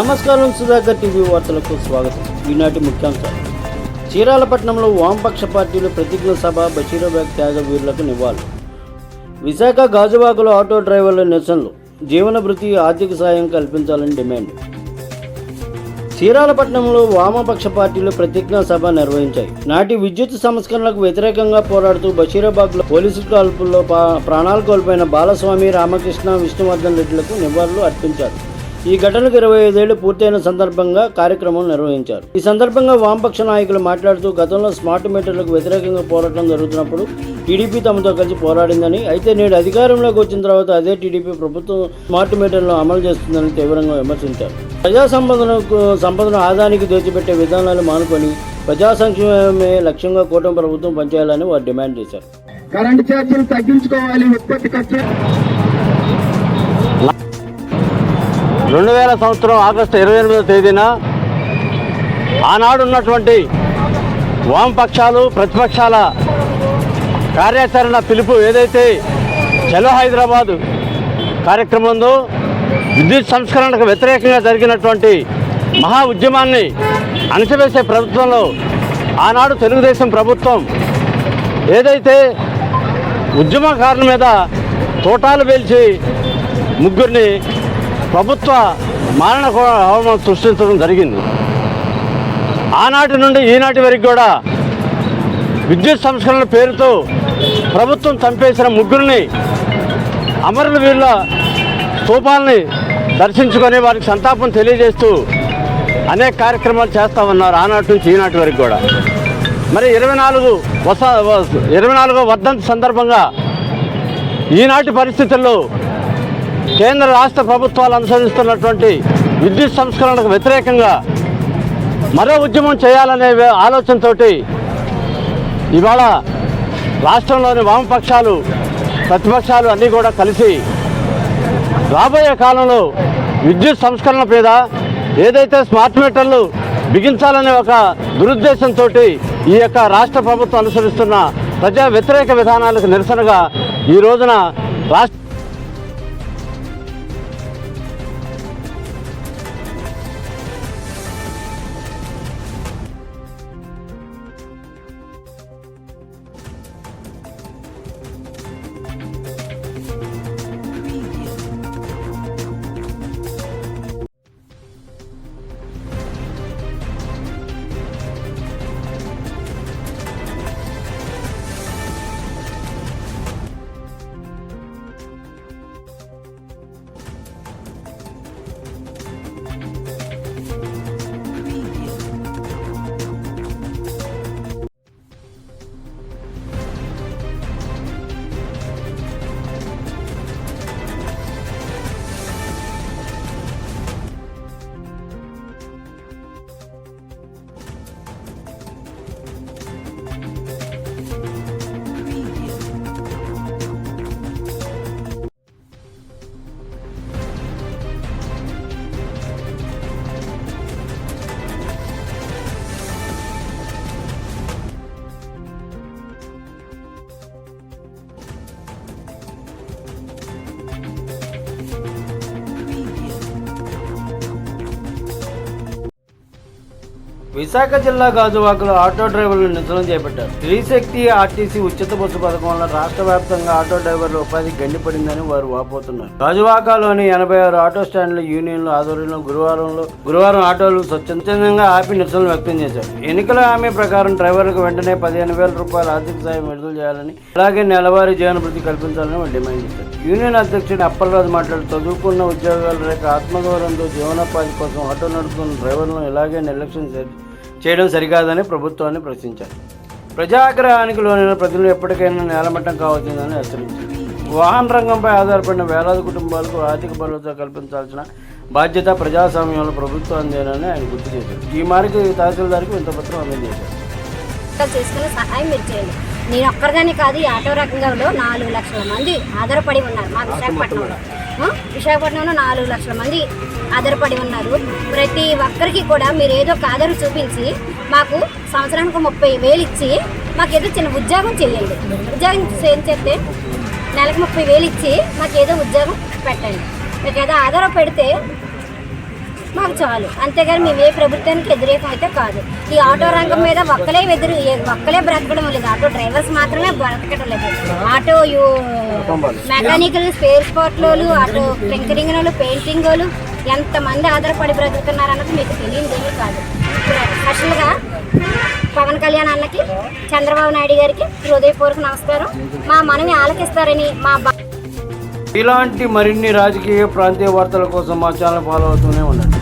నమస్కారం సుధాకర్ టీవీ వార్తలకు స్వాగతం. ఈనాటి ముఖ్యాంశాలు. చీరాలపట్నంలో వామపక్ష పార్టీలు ప్రతిజ్ఞ సభ బషీరాబాద్ త్యాగ వీరులకు నివాళులు. విశాఖ గాజువాకలో ఆటో డ్రైవర్ల నిరసనలు. జీవన భృతి ఆర్థిక సాయం కల్పించాలని డిమాండ్. చీరాలపట్నంలో వామపక్ష పార్టీలు ప్రతిజ్ఞా సభ నిర్వహించాయి. నాటి విద్యుత్ సంస్కరణలకు వ్యతిరేకంగా పోరాడుతూ బషీరాబాద్లో పోలీసు కాల్పుల్లో పా- ప్రాణాలు కోల్పోయిన బాలస్వామి రామకృష్ణ విష్ణువర్ధన్ రెడ్డిలకు నివాళులు అర్పించారు. ఈ ఘటనకు ఇరవై ఐదేళ్ళు పూర్తయిన సందర్భంగా కార్యక్రమం నిర్వహించారు. ఈ సందర్భంగా వామపక్ష నాయకులు మాట్లాడుతూ గతంలో స్మార్ట్ మీటర్లకు వ్యతిరేకంగా పోరాటం జరుగుతున్నప్పుడు టీడీపీ తమతో కలిసి పోరాడిందని అయితే నేడు అధికారంలోకి వచ్చిన తర్వాత అదే టీడీపీ ప్రభుత్వం స్మార్ట్ మీటర్లను అమలు చేస్తుందని తీవ్రంగా విమర్శించారు. ప్రజా సంపదనకు సంపదను ఆదానికి దోచిపెట్టే విధానాలు మానుకొని ప్రజా సంక్షేమమే లక్ష్యంగా కూటమి ప్రభుత్వం పనిచేయాలని వారు డిమాండ్ చేశారు. కరెంటు ఛార్జీలు తగ్గించుకోవాలి ఉత్పత్తి ఖర్చు రెండు వేల సంవత్సరం ఆగస్టు ఇరవై ఎనిమిదో తేదీన ఆనాడు ఉన్నటువంటి వామపక్షాలు ప్రతిపక్షాల కార్యాచరణ పిలుపు ఏదైతే చలో హైదరాబాదు కార్యక్రమం ఉందో విద్యుత్ సంస్కరణకు వ్యతిరేకంగా జరిగినటువంటి మహా ఉద్యమాన్ని అణచివేసే ప్రభుత్వంలో ఆనాడు తెలుగుదేశం ప్రభుత్వం ఏదైతే ఉద్యమకారుల మీద తోటాలు పేల్చి ముగ్గురిని ప్రభుత్వ మారణ హోమం సృష్టించడం జరిగింది. ఆనాటి నుండి ఈనాటి వరకు కూడా విద్యుత్ సంస్కరణల పేరుతో ప్రభుత్వం చంపేసిన ముగ్గురిని అమరుల వీళ్ళ స్థూపాలని దర్శించుకొని వారికి సంతాపం తెలియజేస్తూ అనేక కార్యక్రమాలు చేస్తూ ఉన్నారు ఆనాటి నుంచి ఈనాటి వరకు కూడా. మరి ఇరవై నాలుగు వస ఇరవై నాలుగో వర్ధంతి సందర్భంగా ఈనాటి పరిస్థితుల్లో కేంద్ర రాష్ట్ర ప్రభుత్వాలు అనుసరిస్తున్నటువంటి విద్యుత్ సంస్కరణకు వ్యతిరేకంగా మరో ఉద్యమం చేయాలనే ఆలోచనతో ఆలోచనతోటి ఇవాళ రాష్ట్రంలోని వామపక్షాలు ప్రతిపక్షాలు అన్నీ కూడా కలిసి రాబోయే కాలంలో విద్యుత్ సంస్కరణ మీద ఏదైతే స్మార్ట్ మీటర్లు బిగించాలనే ఒక దురుద్దేశంతో ఈ యొక్క రాష్ట్ర ప్రభుత్వం అనుసరిస్తున్న ప్రజా వ్యతిరేక విధానాలకు నిరసనగా ఈ రోజున రాష్ట్ర విశాఖ జిల్లా గాజువాకలో ఆటో డ్రైవర్లు నిధులను చేపట్టారు. త్రిశక్తి ఆర్టీసీ ఉచిత బస్సు పథకం వల్ల రాష్ట్ర వ్యాప్తంగా ఆటో డ్రైవర్ల ఉపాధి గండిపడిందని వారు వాపోతున్నారు. గాజువాకలోని ఎనభై ఆరు ఆటో స్టాండ్ల యూనియన్ల ఆధ్వర్యంలో గురువారంలో గురువారం ఆటోలు స్వచ్ఛందంగా ఆపి నిరసనలు వ్యక్తం చేశారు. ఎన్నికల హామీ ప్రకారం డ్రైవర్లకు వెంటనే పదిహేను వేల రూపాయల ఆర్థిక సాయం విడుదల చేయాలని అలాగే నెలవారీ జీవనభృతి కల్పించాలని వాళ్ళు డిమాండ్ చేశారు. యూనియన్ అధ్యక్షుడు అప్పలరాజు మాట్లాడుతూ చదువుకున్న ఉద్యోగాలు రేఖ ఆత్మగౌరవంతో జీవనోపాధి కోసం ఆటో నడుపుతున్న డ్రైవర్లను ఇలాగే నిర్లక్ష్యం చే- చేయడం సరికాదని ప్రభుత్వాన్ని ప్రశ్నించారు. ప్రజాగ్రహానికి లోనైన ప్రజలు ఎప్పటికైనా నేలమట్టం కావాల్సిందని హెచ్చరించారు. వాహన రంగంపై ఆధారపడిన వేలాది కుటుంబాలకు ఆర్థిక భరోసా కల్పించాల్సిన బాధ్యత ప్రజాస్వామ్యంలో ప్రభుత్వాందేనని ఆయన గుర్తు చేశారు. ఈ మేరకు తహసీల్దార్కు వింత పత్రం అందజేశారు. చేసుకునే సహాయం మీరు చేయండి. నేను ఒక్కరిగానే కాదు ఈ ఆటో రంగంలో నాలుగు లక్షల మంది ఆధారపడి ఉన్నారు. మా విశాఖపట్నంలో. విశాఖపట్నంలో నాలుగు లక్షల మంది ఆధారపడి ఉన్నారు. ప్రతి ఒక్కరికి కూడా మీరు ఏదో ఒక ఆధారం చూపించి మాకు సంవత్సరానికి ముప్పై వేలు ఇచ్చి మాకు ఏదో చిన్న ఉద్యోగం చేయండి. ఉద్యోగం ఏం చేస్తే నెలకు ముప్పై వేలు ఇచ్చి మాకు ఏదో ఉద్యోగం పెట్టండి. మీకు ఏదో ఆధారం పెడితే చాలు. అంతేగాని మేము ఏ ప్రభుత్వానికి వ్యతిరేకం అయితే కాదు. ఈ ఆటో రంగం మీద ఒక్కలే ఎదురు ఒక్కలే బ్రతకడం లేదు. ఆటో డ్రైవర్స్ మాత్రమే బ్రతకడం లేదు. ఆటో మెకానికల్ స్పేర్ స్పాట్లు ఆటో టింకరింగ్ వాళ్ళు పెయింటింగ్ వాళ్ళు ఎంతమంది ఆధారపడి బ్రతుకుతున్నారు అన్నది మీకు తెలియదు ఏమీ కాదు. స్పెషల్గా పవన్ కళ్యాణ్ అన్నకి చంద్రబాబు నాయుడు గారికి హృదయపూర్వక నమస్కారం. మా మనవి ఆలకిస్తారని మా ఇలాంటి మరిన్ని రాజకీయ ప్రాంతీయ వార్తల కోసం మా ఛానల్ ఫాలో అవుతూనే ఉండండి.